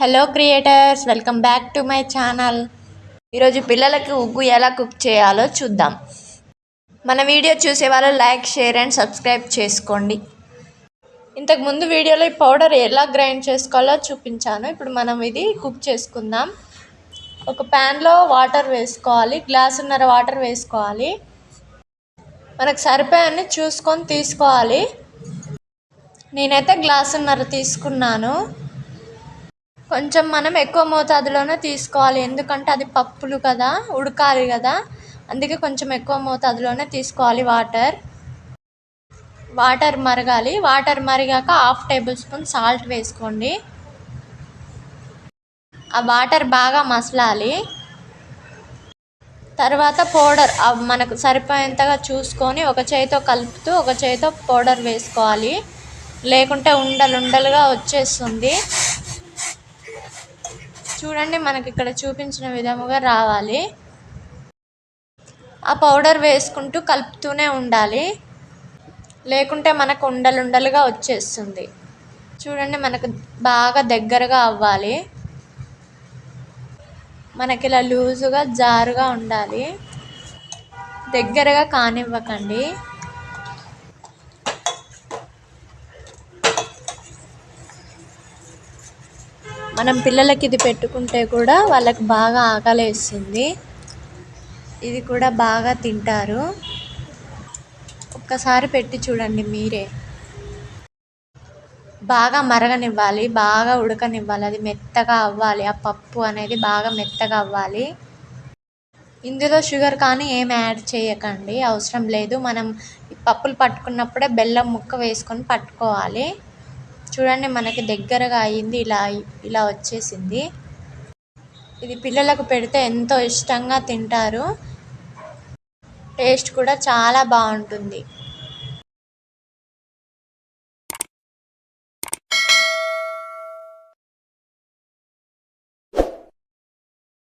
Hello creators welcome back to my channel ఈరోజు పిల్లలకి ఉగ్గు ఎలా కుక్ చేయాలో చూద్దాం. మన వీడియో చూసే వాళ్ళు లైక్ షేర్ అండ్ సబ్స్క్రైబ్ చేసుకోండి. ఇంతకుముందు వీడియోలో ఈ పౌడర్ ఎలా గ్రైండ్ చేసుకోవాలో చూపించాను. ఇప్పుడు మనం ఇది కుక్ చేసుకుందాం. ఒక ప్యాన్లో వాటర్ వేసుకోవాలి. గ్లాసున్నర వాటర్ వేసుకోవాలి. మనకు సరిపోయాన్ని చూసుకొని తీసుకోవాలి. నేనైతే గ్లాసున్నర తీసుకున్నాను. కొంచెం మనం ఎక్కువ మోతాదులోనే తీసుకోవాలి. ఎందుకంటే అది పప్పులు కదా ఉడకాలి కదా. అందుకే కొంచెం ఎక్కువ మోతాదులోనే తీసుకోవాలి వాటర్. వాటర్ మరగాలి. వాటర్ మరిగాక హాఫ్ టేబుల్ స్పూన్ సాల్ట్ వేసుకోండి. ఆ వాటర్ బాగా మసలాలి. తర్వాత పౌడర్ మనకు సరిపోయేంతగా చూసుకొని ఒక చేతితో కలుపుతూ ఒక చేతితో పౌడర్ వేసుకోవాలి. లేకుంటే ఉండలు ఉండలుగా వచ్చేస్తుంది. చూడండి మనకి ఇక్కడ చూపించిన విధముగా రావాలి. ఆ పౌడర్ వేసుకుంటూ కలుపుతూనే ఉండాలి. లేకుంటే మనకు ఉండలుండలుగా వచ్చేస్తుంది. చూడండి మనకు బాగా దగ్గరగా అవ్వాలి. మనకి ఇలా లూజుగా జారుగా ఉండాలి. దగ్గరగా కానివ్వకండి. మనం పిల్లలకి ఇది పెట్టుకుంటే కూడా వాళ్ళకి బాగా ఆకలేస్తుంది ఇది కూడా బాగా తింటారు. ఒక్కసారి పెట్టి చూడండి మీరే. బాగా మరగనివ్వాలి బాగా ఉడకనివ్వాలి అది మెత్తగా అవ్వాలి. ఆ పప్పు అనేది బాగా మెత్తగా అవ్వాలి. ఇందులో షుగర్ కానీ ఏం యాడ్ చేయకండి అవసరం లేదు. మనం పప్పులు పట్టుకున్నప్పుడే బెల్లం ముక్క వేసుకొని పట్టుకోవాలి. చూడండి మనకి దగ్గరగా అయింది ఇలా ఇలా వచ్చేసింది. ఇది పిల్లలకు పెడితే ఎంతో ఇష్టంగా తింటారు. టేస్ట్ కూడా చాలా బాగుంటుంది.